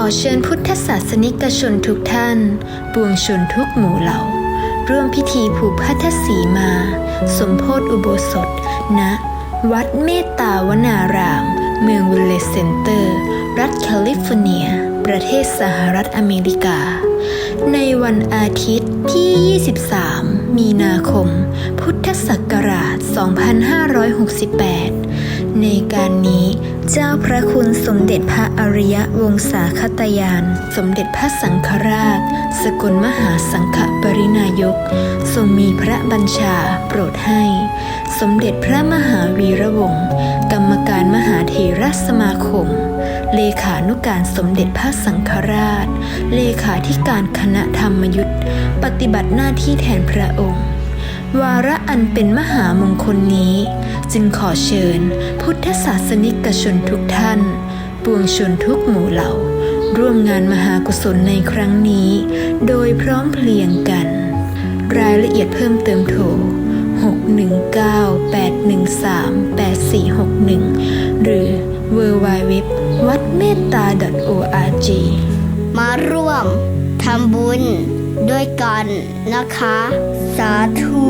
อเชิญพุทธศาสนิกชนทุกท่านปวงชนทุกหมู่เหล่า ร่วมพิธีผูกพัทธสีมา สมโพธอุโบสถณวัดเมตตาวนาราม เมืองวิลเลเซนเตอร์ รัฐแคลิฟอร์เนีย ประเทศสหรัฐอเมริกา ในวันอาทิตย์ที่ 23 มีนาคม พุทธศักราช 2568 ในการนี้เจ้าพระคุณสมเด็จพระอริยวงศาคตยาน สมเด็จพระสังฆราช สกลมหาสังฆปรินายก ทรงมีพระบัญชาโปรดให้ สมเด็จพระมหาวีระวงศ์กรรมการมหาเถรสมาคม เลขานุการสมเด็จพระสังฆราช เลขาธิการคณะธรรมยุทธปฏิบัติหน้าที่แทนพระองค์ วาระอันเป็นมหามงคลนี้ จึงขอเชิญพุทธศาสนิกชนทุกท่าน ปวงชนทุกหมู่เหล่า ร่วมงานมหากุศลในครั้งนี้ โดยพร้อมเพรียงกัน รายละเอียดเพิ่มเติมโทร 619-813-8461 หรือ w w w วัดเมตตา .org มาร่วมทำบุญ ด้วยกันนะคะ สาธุ